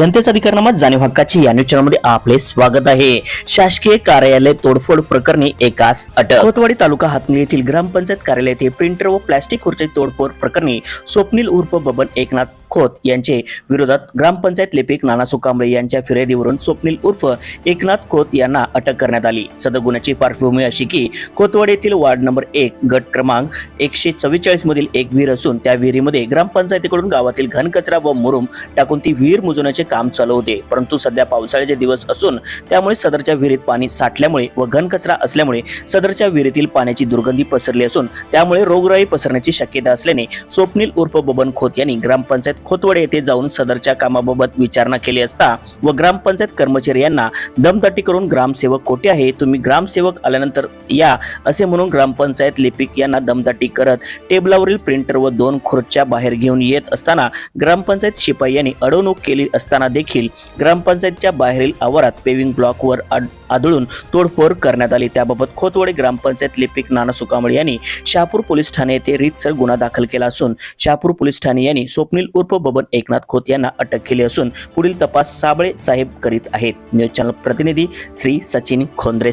जनतेचा अधिकारनामा जाणीव हक्काची या न्यूज चॅनलमध्ये आपले स्वागत आहे. शासकीय कार्यालय तोडफोड प्रकरणी एकास अटक. कोतवाडी तालुका हातमी येथील ग्रामपंचायत कार्यालय येथे प्रिंटर व प्लास्टिक खुर्ची तोडफोड प्रकरणी स्वप्नील उर्फ बबन एकनाथ खोत यांचे विरोधात ग्रामपंचायत लिपिक नाना सुकांबळे यांच्या फिर्यादीवरून स्वप्नील उर्फ एकनाथ खोत यांना अटक करण्यात आली. सदर गुन्ह्याची पार्श्वभूमी अशी की कोतवाड येथील वार्ड नंबर एक गट क्रमांक एकशे चव्वेचाळीस मधील एक विहीर असून त्या विहिरीमध्ये ग्रामपंचायतीकडून गावातील घनकचरा व मुरुम टाकून ती विहीर मुजवण्याचे काम चालू होते. परंतु सध्या पावसाळ्याचे दिवस असून त्यामुळे सदरच्या विहिरीत पाणी साठल्यामुळे व घनकचरा असल्यामुळे सदरच्या विहिरीतील पाण्याची दुर्गंधी पसरली असून त्यामुळे रोगराई पसरण्याची शक्यता असल्याने स्वप्नील उर्फ बबन खोत यांनी ग्रामपंचायत खोतवाडे येथे जाऊन सदरच्या कामाबाबत विचारणा केली असता व ग्रामपंचायत कर्मचारी यांना दमदाटी करून ग्रामसेवक कोठे आहे तुम्ही ग्रामसेवक आल्यानंतर या असे म्हणून ग्रामपंचायत लिपिक यांना दमदाटी करत टेबलावरील प्रिंटर व दोन खुर्च्या बाहेर घेऊन येत असताना ग्रामपंचायत शिपाई यांनी अडवणूक केली असताना देखील ग्रामपंचायतच्या बाहेरील आवारात पेविंग ब्लॉकवर आदळून तोडफोड करण्यात आली. त्याबाबत खोतवडे ग्रामपंचायत लिपिक नाना सुकांबळे यांनी शहापूर पोलीस ठाणे येथे रीतसर गुन्हा दाखल केला असून शहापूर पोलीस ठाणे यांनी स्वप्नील उर्फ बबन एकनाथ खोत यांना अटक केली असून पुढील तपास साबळे साहेब करीत आहेत. न्यूज चॅनल प्रतिनिधी श्री सचिन खोंद्रे